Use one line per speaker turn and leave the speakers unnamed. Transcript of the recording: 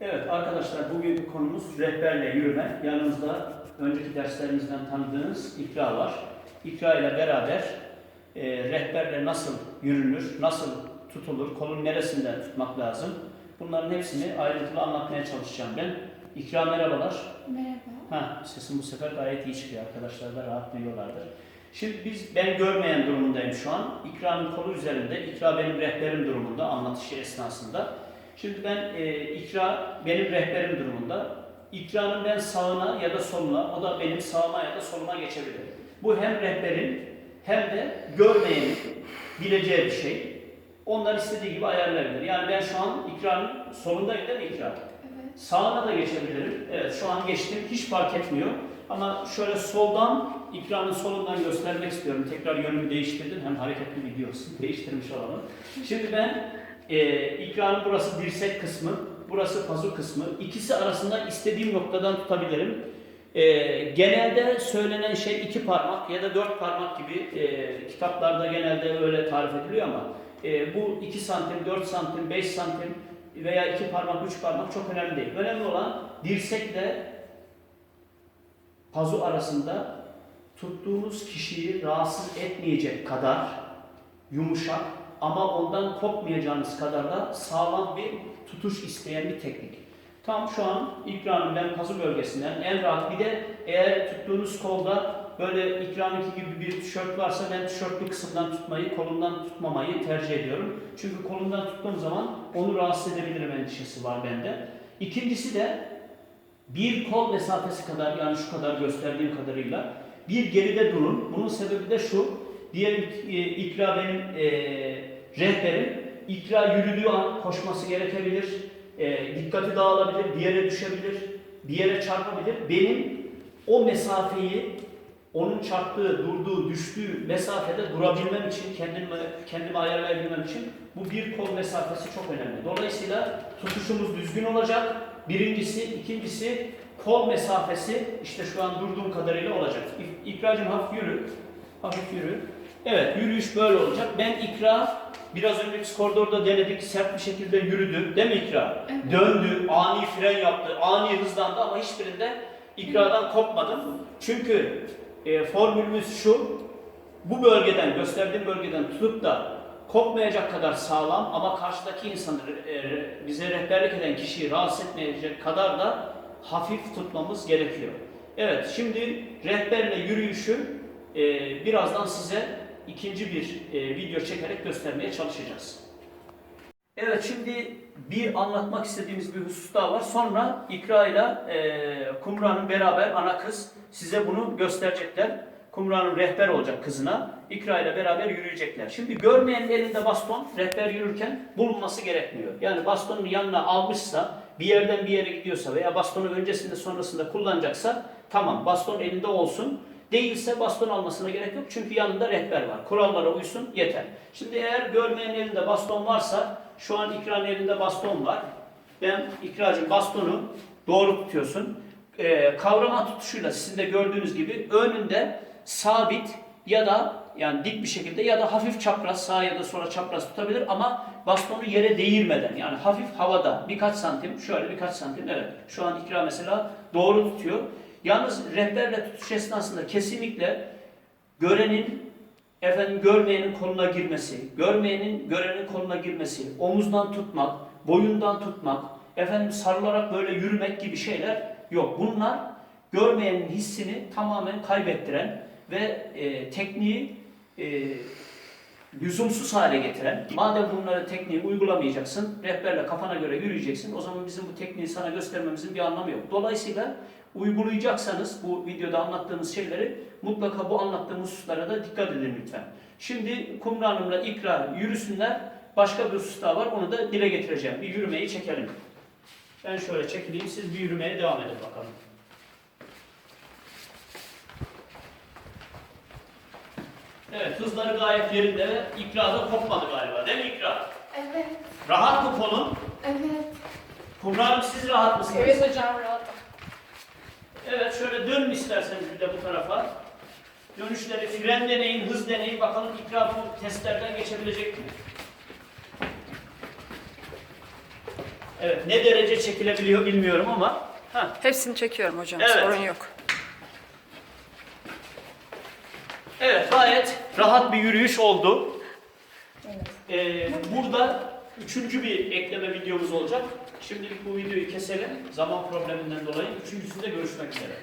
Evet arkadaşlar bugünkü konumuz rehberle yürüme. Yanımızda önceki derslerimizden tanıdığınız İkra var. İkra ile beraber e, rehberle nasıl yürünür, nasıl tutulur, kolun neresinden tutmak lazım. Bunların hepsini ayrıntılı anlatmaya çalışacağım ben. İkra merhabalar.
Merhaba.
Ha, sesim bu sefer gayet iyi çıkıyor. Arkadaşlar da rahat duyuyorlardır. Şimdi biz ben görmeyen durumundayım şu an. İkra'nın kolu üzerinde. İkra benim rehberim durumunda anlatışı esnasında. Şimdi ben e, İkra benim rehberim durumunda. İkra'nın ben sağına ya da soluna, o da benim sağıma ya da soluma geçebilir. Bu hem rehberin hem de görmeyenin bileceği bir şey. Onlar istediği gibi ayarlayabilir. Yani ben şu an İkra'nın solundayım değil mi İkra?
Evet.
Sağına da geçebilirim. Evet şu an geçtim. Hiç fark etmiyor. Ama şöyle soldan, ikranın solundan göstermek istiyorum. Tekrar yönümü değiştirdim. Hem hareketli gidiyorsun. Değiştirmiş olalım. Şimdi ben e, ikranın burası dirsek kısmı, burası pazu kısmı. İkisi arasında istediğim noktadan tutabilirim. E, genelde söylenen şey iki parmak ya da dört parmak gibi e, kitaplarda genelde öyle tarif ediliyor ama e, bu 2 santim, 4 santim, 5 santim veya iki parmak, üç parmak çok önemli değil. Önemli olan dirsekle pazu arasında tuttuğunuz kişiyi rahatsız etmeyecek kadar yumuşak ama ondan kopmayacağınız kadar da sağlam bir tutuş isteyen bir teknik. Tam şu an ikramın ben pazu bölgesinden en rahat bir de eğer tuttuğunuz kolda böyle ikramınki gibi bir tişört varsa ben tişörtlü kısımdan tutmayı, kolundan tutmamayı tercih ediyorum. Çünkü kolundan tuttuğum zaman onu rahatsız edebilirim endişesi var bende. İkincisi de bir kol mesafesi kadar yani şu kadar gösterdiğim kadarıyla bir geride durun. Bunun sebebi de şu. Ki e, ikra benim e, rehberim. İkra yürüdüğü an koşması gerekebilir. E, dikkati dağılabilir, bir yere düşebilir, bir yere çarpabilir. Benim o mesafeyi onun çarptığı, durduğu, düştüğü mesafede durabilmem için, kendimi, kendimi ayarlayabilmem için bu bir kol mesafesi çok önemli. Dolayısıyla tutuşumuz düzgün olacak. Birincisi, ikincisi kol mesafesi işte şu an durduğum kadarıyla olacak. İk- İkracım hafif yürü. Hafif yürü. Evet yürüyüş böyle olacak. Ben ikra biraz önce biz koridorda denedik sert bir şekilde yürüdü. Değil mi ikra?
Evet.
Döndü, ani fren yaptı, ani hızlandı ama hiçbirinde ikradan kopmadım. Çünkü e, formülümüz şu. Bu bölgeden, gösterdiğim bölgeden tutup da kopmayacak kadar sağlam ama karşıdaki insanı, e, bize rehberlik eden kişiyi rahatsız etmeyecek kadar da hafif tutmamız gerekiyor. Evet, şimdi rehberle yürüyüşü e, birazdan size ikinci bir e, video çekerek göstermeye çalışacağız. Evet, şimdi bir anlatmak istediğimiz bir husus daha var. Sonra İkra ile e, Kumra'nın beraber ana kız size bunu gösterecekler. Kumra'nın rehber olacak kızına. İkra ile beraber yürüyecekler. Şimdi görmeyenin elinde baston rehber yürürken bulunması gerekmiyor. Yani bastonun yanına almışsa, bir yerden bir yere gidiyorsa veya bastonu öncesinde sonrasında kullanacaksa tamam baston elinde olsun. Değilse baston almasına gerek yok çünkü yanında rehber var. Kurallara uysun yeter. Şimdi eğer görmeyen elinde baston varsa şu an İkra'nın elinde baston var. Ben İkra'cığım bastonu doğru tutuyorsun. Ee, kavrama tutuşuyla sizin de gördüğünüz gibi önünde sabit ya da yani dik bir şekilde ya da hafif çapraz sağa ya da sola çapraz tutabilir ama bastonu yere değirmeden yani hafif havada birkaç santim şöyle birkaç santim evet şu an ikra mesela doğru tutuyor. Yalnız rehberle tutuş esnasında kesinlikle görenin efendim görmeyenin koluna girmesi, görmeyenin görenin koluna girmesi, omuzdan tutmak, boyundan tutmak, efendim sarılarak böyle yürümek gibi şeyler yok. Bunlar görmeyenin hissini tamamen kaybettiren ve e, tekniği e, lüzumsuz hale getiren, madem bunları tekniği uygulamayacaksın, rehberle kafana göre yürüyeceksin, o zaman bizim bu tekniği sana göstermemizin bir anlamı yok. Dolayısıyla uygulayacaksanız bu videoda anlattığımız şeyleri mutlaka bu anlattığımız hususlara da dikkat edin lütfen. Şimdi Kumru Hanım'la İkra yürüsünler, başka bir husus daha var, onu da dile getireceğim. Bir yürümeyi çekelim. Ben şöyle çekileyim, siz bir yürümeye devam edin bakalım. Evet, hızları gayet yerinde ve İkra da kopmadı galiba değil mi İkra?
Evet.
Rahat mı kolun?
Evet.
Kumru Hanım siz rahat mısınız?
Evet hocam rahatım.
Evet şöyle dönün isterseniz bir de bu tarafa. Dönüşleri fren deneyin, hız deneyin. Bakalım ikra bu testlerden geçebilecek mi? Evet, ne derece çekilebiliyor bilmiyorum ama. Ha,
Hepsini çekiyorum hocam.
Evet.
Sorun yok.
evet, gayet rahat bir yürüyüş oldu. Ee, burada üçüncü bir ekleme videomuz olacak. Şimdilik bu videoyu keselim. Zaman probleminden dolayı. Üçüncüsünde görüşmek üzere.